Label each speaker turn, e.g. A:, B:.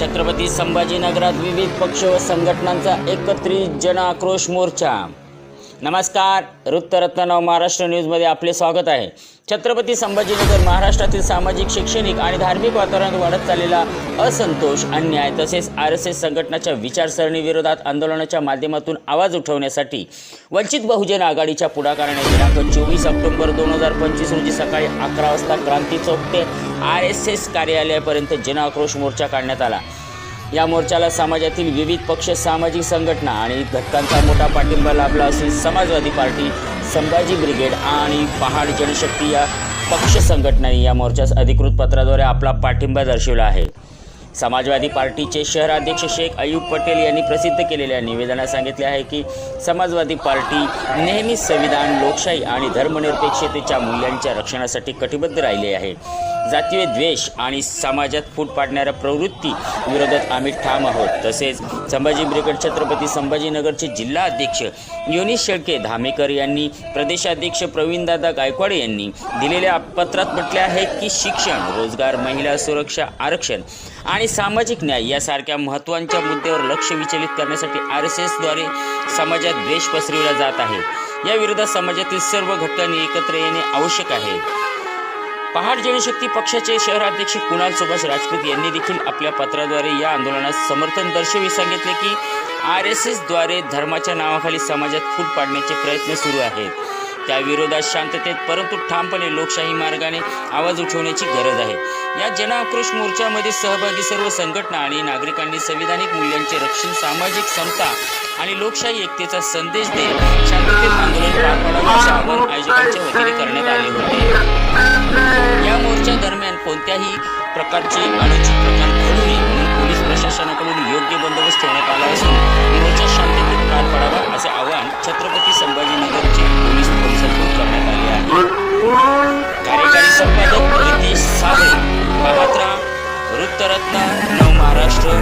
A: छत्रपती संभाजीनगरात विविध पक्ष व संघटनांचा एकत्रित जन आक्रोश मोर्चा. नमस्कार. वृत्तरत्न नव महाराष्ट्र न्यूजमध्ये आपले स्वागत आहे. छत्रपती संभाजीनगर महाराष्ट्रातील सामाजिक शैक्षणिक आणि धार्मिक वातावरणात वाढत चाललेला असंतोष अन्याय तसेच आर एस एस संघटनाच्या विचारसरणीविरोधात आंदोलनाच्या माध्यमातून आवाज उठवण्यासाठी वंचित बहुजन आघाडीच्या पुढाकाराने दिनांक चोवीस ऑक्टोबर दोन हजार पंचवीस रोजी सकाळी अकरा वाजता क्रांती चौक ते आर एस एस कार्यालयापर्यंत जनआक्रोश मोर्चा काढण्यात आला. या मोर्चाला समाजातील विविध पक्ष सामाजिक संघटना आणि घटकांचा मोठा पाठिंबा लाभला असून समाजवादी पार्टी संभाजी ब्रिगेड आणि पहाड जनशक्ती या पक्ष संघटनांनी या मोर्चास अधिकृत पत्राद्वारे आपला पाठिंबा दर्शवला आहे. समाजवादी पार्टीचे शहराध्यक्ष शेख अयूब पटेल यांनी प्रसिद्ध केलेल्या निवेदनात सांगितले आहे की समाजवादी पार्टी नेहमीच संविधान लोकशाही आणि धर्मनिरपेक्षतेच्या मूल्यांच्या रक्षणासाठी कटिबद्ध राहिली आहे. जातीय द्वेष आणि समाजात फूट पाडणाऱ्या प्रवृत्ती विरोधात आम्ही ठाम आहोत. तसेच संभाजी ब्रिगेड छत्रपती संभाजीनगरचे जिल्हा अध्यक्ष योनीश शेळके धामेकर यांनी प्रदेशाध्यक्ष प्रवीणदादा गायकवाड यांनी दिलेल्या पत्रात म्हटले आहे की शिक्षण रोजगार महिला सुरक्षा आरक्षण आणि सामाजिक न्याय यासारख्या महत्त्वांच्या मुद्द्यावर लक्ष विचलित करण्यासाठी आर एस एसद्वारे समाजात द्वेष पसरविला जात आहे. या विरोधात समाजातील सर्व घटकांनी एकत्र येणे आवश्यक आहे. पहाड जनशक्ती पक्षाचे शहराध्यक्ष कुणाल सुभाष राजपूत यांनी देखील आपल्या पत्राद्वारे या आंदोलनास समर्थन दर्शवी सांगितले की आर एस एसद्वारे धर्माच्या नावाखाली समाजात फूट पाडण्याचे प्रयत्न सुरू आहेत. त्या विरोधात शांततेत परंतु ठामपणे लोकशाही मार्गाने आवाज उठवण्याची गरज आहे. या जनाक्रोश मोर्चामध्ये सहभागी सर्व संघटना आणि नागरिकांनी संविधानिक मूल्यांचे रक्षण सामाजिक समता आणि लोकशाही एकतेचा संदेश देत शांततेत आंदोलन पार पाडावे असे आवाहन आयोजकांच्या वतीने करण्यात आले होते. कोणत्याही प्रकारचे गाडीचे प्रकार घडू नये म्हणून पोलीस प्रशासनाकडून योग्य बंदोबस्त ठेवण्यात आला असून मोर्चा शांततेत पार पडावा असे आवाहन छत्रपती संभाजीनगरचे पोलीस पोलिसांकडून करण्यात आले आहे. कार्यकारी संपादक रितेश सावळे महात्रा वृत्तरत्न नव महाराष्ट्र